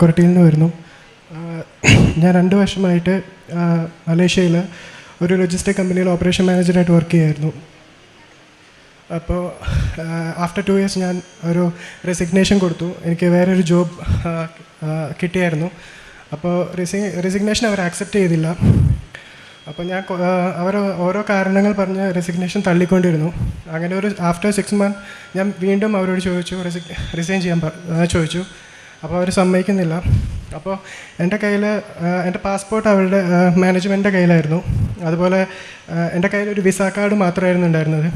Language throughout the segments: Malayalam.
കൊരട്ടിയിൽ നിന്ന് വരുന്നു. ഞാൻ രണ്ട് വർഷമായിട്ട് മലേഷ്യയിൽ ഒരു ലോജിസ്റ്റിക് കമ്പനിയിൽ ഓപ്പറേഷൻ മാനേജറായിട്ട് വർക്ക് ചെയ്യുമായിരുന്നു അപ്പോൾ ആഫ്റ്റർ ടു ഇയേഴ്സ് ഞാൻ ഒരു റെസിഗ്നേഷൻ കൊടുത്തു. എനിക്ക് വേറൊരു ജോബ് കിട്ടിയായിരുന്നു. അപ്പോൾ റെസി റെസിഗ്നേഷൻ അവർ ആക്സെപ്റ്റ് ചെയ്തില്ല. അപ്പോൾ ഞാൻ അവർ ഓരോ കാരണങ്ങൾ പറഞ്ഞ് റെസിഗ്നേഷൻ തള്ളിക്കൊണ്ടിരുന്നു. അങ്ങനെ ഒരു ആഫ്റ്റർ സിക്സ് മന്ത് ഞാൻ വീണ്ടും അവരോട് ചോദിച്ചു റെസിഗ് റിസൈൻ ചെയ്യാൻ ചോദിച്ചു. അപ്പോൾ അവർ സമ്മതിക്കുന്നില്ല. അപ്പോൾ എന്റെ കയ്യിൽ എന്റെ പാസ്പോർട്ട് അവരുടെ മാനേജ്മെന്റിന്റെ കയ്യിലായിരുന്നു. അതുപോലെ എന്റെ കയ്യിൽ ഒരു വിസ കാർഡ് മാത്രമായിരുന്നു ഉണ്ടായിരുന്നത്.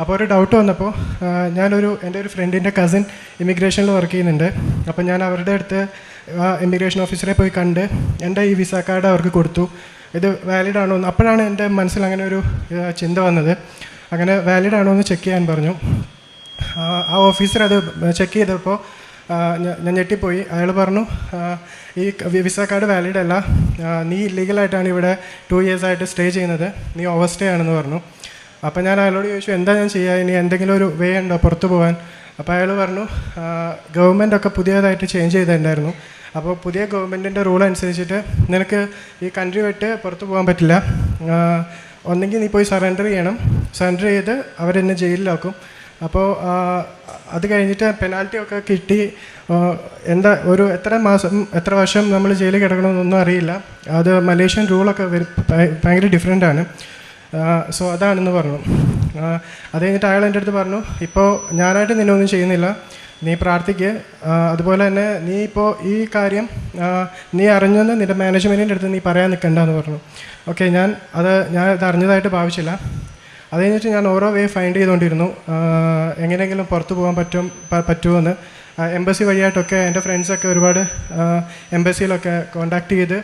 അപ്പോൾ ഒരു ഡൗട്ട് വന്നപ്പോൾ ഞാനൊരു എന്റെ ഒരു ഫ്രണ്ടിന്റെ കസിൻ ഇമിഗ്രേഷനിൽ വർക്ക് ചെയ്യുന്നുണ്ട്. അപ്പോൾ ഞാൻ അവരുടെ അടുത്ത് ഇമിഗ്രേഷൻ ഓഫീസറെ പോയി കണ്ട് എന്റെ ഈ വിസ കാർഡ് അവർക്ക് കൊടുത്തു. ഇത് വാലിഡ് ആണോ എന്ന് അപ്പോഴാണ് എന്റെ മനസ്സിൽ അങ്ങനെ ഒരു ചിന്ത വന്നത്. അങ്ങനെ വാലിഡ് ആണോ എന്ന് ചെക്ക് ചെയ്യാൻ പറഞ്ഞു. ആ, ഓഫീസർ അത് ചെക്ക് ചെയ്തപ്പോൾ ഞാൻ ഞെട്ടിപ്പോയി. അയാൾ പറഞ്ഞു ഈ വിസ കാർഡ് വാലിഡ് അല്ല. നീ ഇല്ലീഗലായിട്ടാണ് ഇവിടെ ടു ഇയേഴ്സ് ആയിട്ട് സ്റ്റേ ചെയ്യുന്നത്. നീ ഓവർ സ്റ്റേ ആണെന്ന് പറഞ്ഞു. അപ്പോൾ ഞാൻ അയാളോട് ചോദിച്ചു എന്താ ഞാൻ ചെയ്യുക ഇനി എന്തെങ്കിലും ഒരു വേ ഉണ്ടോ പുറത്തു പോകാൻ അപ്പോൾ അയാൾ പറഞ്ഞു ഗവൺമെന്റ് ഒക്കെ പുതിയതായിട്ട് ചേഞ്ച് ചെയ്തിട്ടുണ്ടായിരുന്നു. അപ്പോൾ പുതിയ ഗവൺമെന്റിന്റെ റൂൾ അനുസരിച്ചിട്ട് നിനക്ക് ഈ കൺട്രി വിട്ട് പുറത്തു പോകാൻ പറ്റില്ല. ഒന്നെങ്കിൽ നീ പോയി സറണ്ടർ ചെയ്യണം. സറണ്ടർ ചെയ്ത് അവരെന്നെ ജയിലിലാക്കും. അപ്പോൾ അത് കഴിഞ്ഞിട്ട് പെനാൽറ്റി ഒക്കെ കിട്ടി. എന്താ ഒരു എത്ര മാസം എത്ര വർഷം നമ്മൾ ജയിലിൽ കിടക്കണമെന്നൊന്നും അറിയില്ല. അത് മലേഷ്യൻ റൂളൊക്കെ ഭയങ്കര ഡിഫറെന്റ് ആണ്. സോ അതാണെന്ന് പറഞ്ഞു. അത് കഴിഞ്ഞിട്ട് അയാൾ എന്റെ അടുത്ത് പറഞ്ഞു ഇപ്പോൾ ഞാനായിട്ട് നിന്നെ ഒന്നും ചെയ്യുന്നില്ല. നീ പ്രാർത്ഥിക്ക്. അതുപോലെ തന്നെ നീ ഇപ്പോൾ ഈ കാര്യം നീ അറിഞ്ഞെന്ന് നിന്റെ മാനേജ്മെന്റിന്റെ അടുത്ത് നീ പറയാൻ നിൽക്കണ്ടെന്ന് പറഞ്ഞു. ഓക്കെ ഞാൻ അത് ഞാൻ ഇത് അറിഞ്ഞതായിട്ട് ഭാവിച്ചില്ല. അത് കഴിഞ്ഞിട്ട് ഞാൻ ഓരോ വേ ഫൈൻഡ് ചെയ്തുകൊണ്ടിരുന്നു എങ്ങനെയെങ്കിലും പുറത്ത് പോകാൻ പറ്റും പറ്റുമെന്ന് എംബസി വഴിയായിട്ടൊക്കെ എന്റെ ഫ്രണ്ട്സൊക്കെ ഒരുപാട് എംബസിയിലൊക്കെ കോണ്ടാക്ട് ചെയ്ത്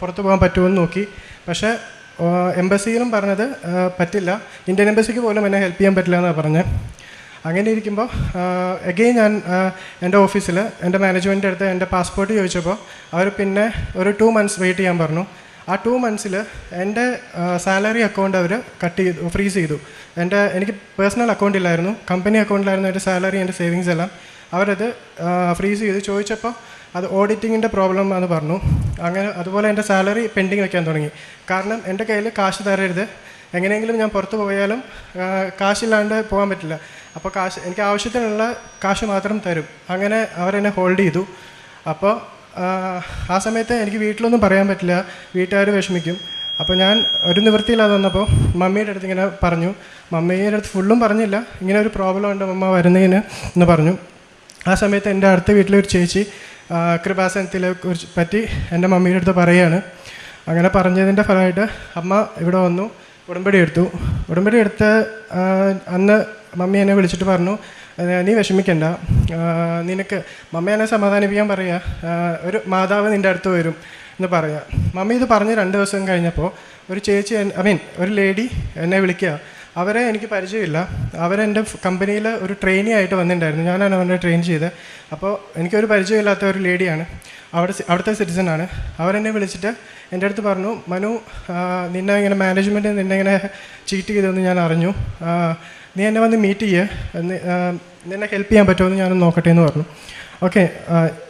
പുറത്ത് പോകാൻ പറ്റുമെന്ന് നോക്കി. പക്ഷേ എംബസിയിലും പറഞ്ഞത് പറ്റില്ല. ഇന്ത്യൻ എംബസിക്ക് പോലും എന്നെ ഹെൽപ്പ് ചെയ്യാൻ പറ്റില്ല എന്നാണ് പറഞ്ഞത് അങ്ങനെ ഇരിക്കുമ്പോൾ എഗെയിൻ ഞാൻ എന്റെ ഓഫീസിൽ എന്റെ മാനേജ്മെന്റിന്റെ അടുത്ത് എന്റെ പാസ്പോർട്ട് ചോദിച്ചപ്പോൾ അവർ പിന്നെ ഒരു ടു മന്ത്സ് വെയിറ്റ് ചെയ്യാൻ പറഞ്ഞു. ആ ടു മന്ത്സിൽ എന്റെ സാലറി അക്കൗണ്ട് അവർ കട്ട് ചെയ്തു ഫ്രീസ് ചെയ്തു. എന്റെ എനിക്ക് പേഴ്സണൽ അക്കൗണ്ട് ഇല്ലായിരുന്നു. കമ്പനി അക്കൗണ്ടിലായിരുന്നു എന്റെ സാലറി എന്റെ സേവിങ്സ് എല്ലാം. അവരത് ഫ്രീസ് ചെയ്ത്. ചോദിച്ചപ്പോൾ അത് ഓഡിറ്റിങ്ങിന്റെ പ്രോബ്ലം എന്ന് പറഞ്ഞു. അങ്ങനെ അതുപോലെ എന്റെ സാലറി പെൻഡിങ് വെക്കാൻ തുടങ്ങി. കാരണം എന്റെ കയ്യിൽ കാശ് തരരുത്. എങ്ങനെയെങ്കിലും ഞാൻ പുറത്ത് പോയാലും കാശില്ലാണ്ട് പോകാൻ പറ്റില്ല. അപ്പോൾ കാശ് എനിക്ക് ആവശ്യത്തിനുള്ള കാശ് മാത്രം തരും. അങ്ങനെ അവരെന്നെ ഹോൾഡ് ചെയ്തു. അപ്പോൾ ആ, സമയത്ത് എനിക്ക് വീട്ടിലൊന്നും പറയാൻ പറ്റില്ല. വീട്ടുകാർ വിഷമിക്കും. അപ്പോൾ ഞാൻ ഒരു നിവൃത്തിയില്ലാതെ വന്നപ്പോൾ മമ്മിയുടെ അടുത്ത് ഇങ്ങനെ പറഞ്ഞു. മമ്മിയുടെ അടുത്ത് ഫുള്ളും പറഞ്ഞില്ല. ഇങ്ങനെ ഒരു പ്രോബ്ലം ഉണ്ട് മമ്മ വരുന്നതിന് എന്ന് പറഞ്ഞു. ആ സമയത്ത് എന്റെ അടുത്ത വീട്ടിലെ ഒരു ചേച്ചി കൃപാസനത്തിലെ കുറിച്ച് പറ്റി എന്റെ മമ്മിയുടെ അടുത്ത് പറയുകയാണ്. അങ്ങനെ പറഞ്ഞതിന്റെ ഫലമായിട്ട് അമ്മ ഇവിടെ വന്നു ഉടമ്പടി എടുത്തു. ഉടമ്പടി എടുത്ത് അന്ന് മമ്മി എന്നെ വിളിച്ചിട്ട് പറഞ്ഞു "ഏ, നീ വിഷമിക്കണ്ട. നിനക്ക് മമ്മേനെ സമാധാനിപ്പിക്കാൻ പറയുക ഒരു മാതാവ് നിന്റെ അടുത്ത് വരും എന്ന് പറയാം. മമ്മി ഇത് പറഞ്ഞ് രണ്ട് ദിവസം കഴിഞ്ഞപ്പോൾ ഒരു ചേച്ചി ഐ മീൻ ഒരു ലേഡി എന്നെ വിളിക്കുക അവരെ എനിക്ക് പരിചയമില്ല. അവരെന്റെ കമ്പനിയിൽ ഒരു ട്രെയിനി ആയിട്ട് വന്നിട്ടുണ്ടായിരുന്നു. ഞാനാണ് അവരെ ട്രെയിൻ ചെയ്തത് അപ്പോൾ എനിക്കൊരു പരിചയമില്ലാത്ത ഒരു ലേഡിയാണ്. അവിടെ അവിടുത്തെ സിറ്റിസണാണ്. അവരെന്നെ വിളിച്ചിട്ട് എന്റെ അടുത്ത് പറഞ്ഞു മനു നിന്നെ ഇങ്ങനെ മാനേജ്മെന്റ് നിന്നെ ഇങ്ങനെ ചീറ്റ് ചെയ്തതെന്ന് ഞാൻ അറിഞ്ഞു. നീ എന്നെ വന്ന് മീറ്റ് ചെയ്യ്. നിന്നെ ഹെൽപ്പ് ചെയ്യാൻ പറ്റുമെന്ന് ഞാനൊന്ന് നോക്കട്ടെ എന്ന് പറഞ്ഞു ഓക്കെ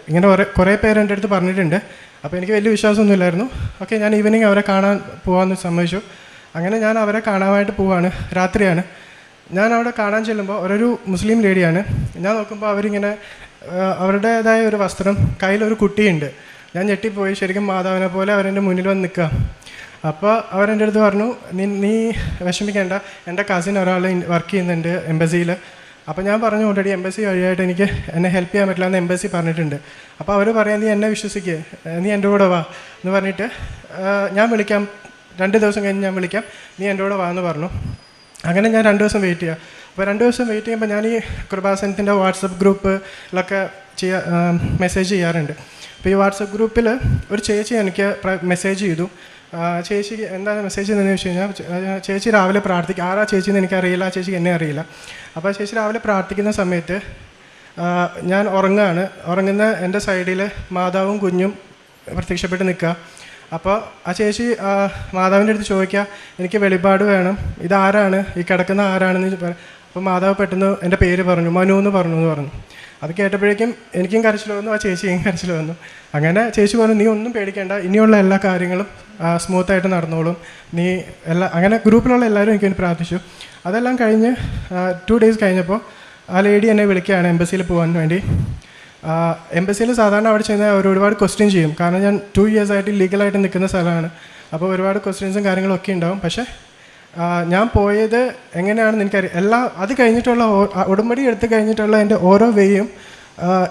ഇങ്ങനെ കുറേ കുറേ പേര് എന്റെ അടുത്ത് പറഞ്ഞിട്ടുണ്ട്. അപ്പോൾ എനിക്ക് വലിയ വിശ്വാസമൊന്നുമില്ലായിരുന്നു ഓക്കെ ഞാൻ ഈവനിങ് അവരെ കാണാൻ പോകാമെന്ന് സമ്മതിച്ചു. അങ്ങനെ ഞാൻ അവരെ കാണാനായിട്ട് പോവാണ്. രാത്രിയാണ്. ഞാൻ അവിടെ കാണാൻ ചെല്ലുമ്പോൾ അവരൊരു മുസ്ലിം ലേഡിയാണ് ഞാൻ നോക്കുമ്പോൾ അവരിങ്ങനെ അവരുടേതായ ഒരു വസ്ത്രം കയ്യിലൊരു കുട്ടിയുണ്ട്. ഞാൻ ഞെട്ടിപ്പോയി. ശരിക്കും മാതാവിനെ പോലെ അവരെന്റെ മുന്നിൽ വന്ന് നിൽക്കുക. അപ്പോൾ അവരെന്റെ അടുത്ത് പറഞ്ഞു നീ നീ വിഷമിക്കേണ്ട. എന്റെ കസിൻ ഒരാൾ വർക്ക് ചെയ്യുന്നുണ്ട് എംബസിയിൽ അപ്പോൾ ഞാൻ പറഞ്ഞു ഓൾറെഡി എംബസി വഴിയായിട്ട് എനിക്ക് എന്നെ ഹെൽപ്പ് ചെയ്യാൻ പറ്റില്ല എന്ന് എംബസി പറഞ്ഞിട്ടുണ്ട്. അപ്പോൾ അവർ പറയാം നീ എന്നെ വിശ്വസിക്കുക നീ എന്റെ കൂടെ വാ. എന്ന് പറഞ്ഞിട്ട് ഞാൻ വിളിക്കാം. രണ്ട് ദിവസം കഴിഞ്ഞ് ഞാൻ വിളിക്കാം. നീ എന്റെ കൂടെ വാ എന്ന് പറഞ്ഞു. അങ്ങനെ ഞാൻ രണ്ട് ദിവസം വെയിറ്റ് ചെയ്യാം. അപ്പോൾ രണ്ട് ദിവസം വെയിറ്റ് ചെയ്യുമ്പോൾ ഞാൻ ഈ കൃപാസനത്തിന്റെ വാട്സപ്പ് ഗ്രൂപ്പിലൊക്കെ ചെയ്യാ മെസ്സേജ് ചെയ്യാറുണ്ട്. അപ്പോൾ ഈ വാട്സപ്പ് ഗ്രൂപ്പിൽ ഒരു ചേച്ചി എനിക്ക് മെസ്സേജ് ചെയ്തു. ചേച്ചിക്ക് എന്താണ് മെസ്സേജ് എന്ന് വെച്ച് കഴിഞ്ഞാൽ ചേച്ചി രാവിലെ പ്രാർത്ഥിക്കും ആരാ ചേച്ചി എന്ന് എനിക്കറിയില്ല ചേച്ചിക്ക് എന്നെ അറിയില്ല. അപ്പോൾ ചേച്ചി രാവിലെ പ്രാർത്ഥിക്കുന്ന സമയത്ത് ഞാൻ ഉറങ്ങുകയാണ് ഉറങ്ങുന്ന എന്റെ സൈഡിൽ മാതാവും കുഞ്ഞും പ്രത്യക്ഷപ്പെട്ട് നിൽക്കുക. അപ്പോൾ ആ ചേച്ചി മാതാവിന്റെ അടുത്ത് ചോദിക്കുക എനിക്ക് വെളിപാട് വേണം. ഇതാരാണ്? ഈ കിടക്കുന്ന ആരാണെന്ന് അപ്പോൾ മാതാവ് പെട്ടെന്ന് എന്റെ പേര് പറഞ്ഞു മനു എന്ന് പറഞ്ഞു എന്ന് പറഞ്ഞു. അത് കേട്ടപ്പോഴേക്കും എനിക്കും കരച്ചിൽ വന്നു ആ ചേച്ചിയും കരച്ചിൽ വന്നു. അങ്ങനെ ചേച്ചി പറഞ്ഞു നീ ഒന്നും പേടിക്കേണ്ട ഇനിയുള്ള എല്ലാ കാര്യങ്ങളും സ്മൂത്തായിട്ട് നടന്നോളും. നീ എല്ലാ അങ്ങനെ ഗ്രൂപ്പിലുള്ള എല്ലാവരും എനിക്ക് പ്രാർത്ഥിച്ചു. അതെല്ലാം കഴിഞ്ഞ് ടു ഡേയ്സ് കഴിഞ്ഞപ്പോൾ ആ ലേഡി എന്നെ വിളിക്കുകയാണ് എംബസിയിൽ പോകാൻ വേണ്ടി. എംബസിയിൽ സാധാരണ അവിടെ ചെന്ന് അവർ ഒരുപാട് ക്വസ്റ്റ്യൻ ചെയ്യും. കാരണം ഞാൻ ടു ഇയേഴ്സായിട്ട് ലീഗലായിട്ട് നിൽക്കുന്ന സ്ഥലമാണ്. അപ്പോൾ ഒരുപാട് ക്വസ്റ്റ്യൻസും കാര്യങ്ങളൊക്കെ ഉണ്ടാവും. പക്ഷേ ഞാൻ പോയത് എങ്ങനെയാണെന്ന് എനിക്കറിയാം എല്ലാ അത് കഴിഞ്ഞിട്ടുള്ള ഉടമ്പടി എടുത്ത് കഴിഞ്ഞിട്ടുള്ള എന്റെ ഓരോ വേയും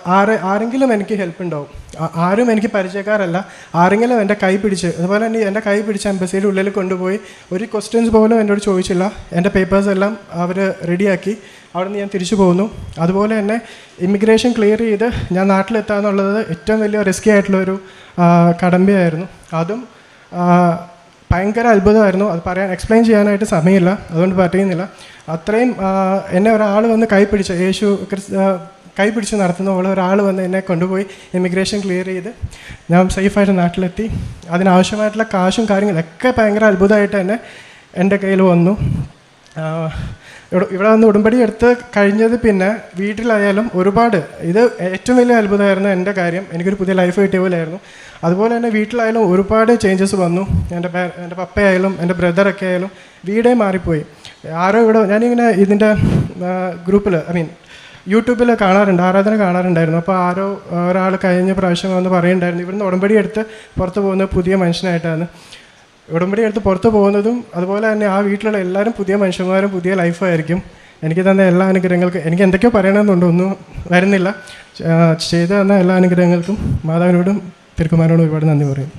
ആരെ ആരെങ്കിലും എനിക്ക് ഹെൽപ്പ് ഉണ്ടാവും. ആരും എനിക്ക് പരിചയക്കാരല്ല. ആരെങ്കിലും എന്റെ കൈ പിടിച്ച് അതുപോലെ തന്നെ എന്റെ കൈ പിടിച്ച് എംബസിയുടെ ഉള്ളിൽ കൊണ്ടുപോയി ഒരു ക്വസ്റ്റ്യൻസ് പോലും എന്നോട് ചോദിച്ചില്ല. എന്റെ പേപ്പേഴ്സ് എല്ലാം അവർ റെഡിയാക്കി അവിടെ നിന്ന് ഞാൻ തിരിച്ചു പോകുന്നു അതുപോലെ തന്നെ ഇമിഗ്രേഷൻ ക്ലിയർ ചെയ്ത് ഞാൻ നാട്ടിലെത്താന്നുള്ളത് ഏറ്റവും വലിയ റിസ്കി ആയിട്ടുള്ള ഒരു കടമ്പയായിരുന്നു. അതും ഭയങ്കര അത്ഭുതമായിരുന്നു. അത് പറയാൻ എക്സ്പ്ലെയിൻ ചെയ്യാനായിട്ട് സമയമില്ല. അതുകൊണ്ട് പറയുന്നില്ല അത്രയും എന്നെ ഒരാൾ വന്ന് കൈ പിടിച്ച് യേശു കൈ പിടിച്ച് നടത്തുന്ന പോലെ ഒരാൾ വന്ന് എന്നെ കൊണ്ടുപോയി ഇമിഗ്രേഷൻ ക്ലിയർ ചെയ്ത് ഞാൻ സേഫായിട്ട് നാട്ടിലെത്തി. അതിനാവശ്യമായിട്ടുള്ള കാശും കാര്യങ്ങളൊക്കെ ഭയങ്കര അത്ഭുതമായിട്ട് തന്നെ എന്റെ കയ്യിൽ വന്നു. ഇവിടെ വന്ന് ഉടമ്പടി എടുത്ത് കഴിഞ്ഞത് പിന്നെ വീട്ടിലായാലും ഒരുപാട്. ഇത് ഏറ്റവും വലിയ അത്ഭുതമായിരുന്നു എന്റെ കാര്യം. എനിക്കൊരു പുതിയ ലൈഫ് കിട്ടിയ പോലെയായിരുന്നു അതുപോലെ തന്നെ വീട്ടിലായാലും ഒരുപാട് ചേഞ്ചസ് വന്നു. എന്റെ എന്റെ പപ്പയായാലും എന്റെ ബ്രദറൊക്കെ ആയാലും വീടേ മാറിപ്പോയി. ആരോ ഇവിടെ ഞാനിങ്ങനെ ഇതിന്റെ ഗ്രൂപ്പിൽ ഐ മീൻ യൂട്യൂബിൽ കാണാറുണ്ട് ആരാധന കാണാറുണ്ടായിരുന്നു. അപ്പോൾ ആരോ ഒരാൾ കഴിഞ്ഞ പ്രാവശ്യം വന്ന് പറയുന്നുണ്ടായിരുന്നു ഇവിടുന്ന് ഉടമ്പടി എടുത്ത് പുറത്ത് പോകുന്ന പുതിയ മനുഷ്യനായിട്ടാണ്. ഉടമ്പടി എടുത്ത് പുറത്ത് പോകുന്നതും അതുപോലെ തന്നെ ആ വീട്ടിലുള്ള എല്ലാവരും പുതിയ മനുഷ്യന്മാരും പുതിയ ലൈഫായിരിക്കും എനിക്ക് തന്ന എല്ലാ അനുഗ്രഹങ്ങൾക്കും എനിക്ക് എന്തൊക്കെയോ പറയണമെന്നുണ്ട് ഒന്നും വരുന്നില്ല. ചെയ്തു തന്ന എല്ലാ അനുഗ്രഹങ്ങൾക്കും മാതാവിനോടും തിരുക്കുമാരോടും ഒരുപാട് നന്ദി പറയും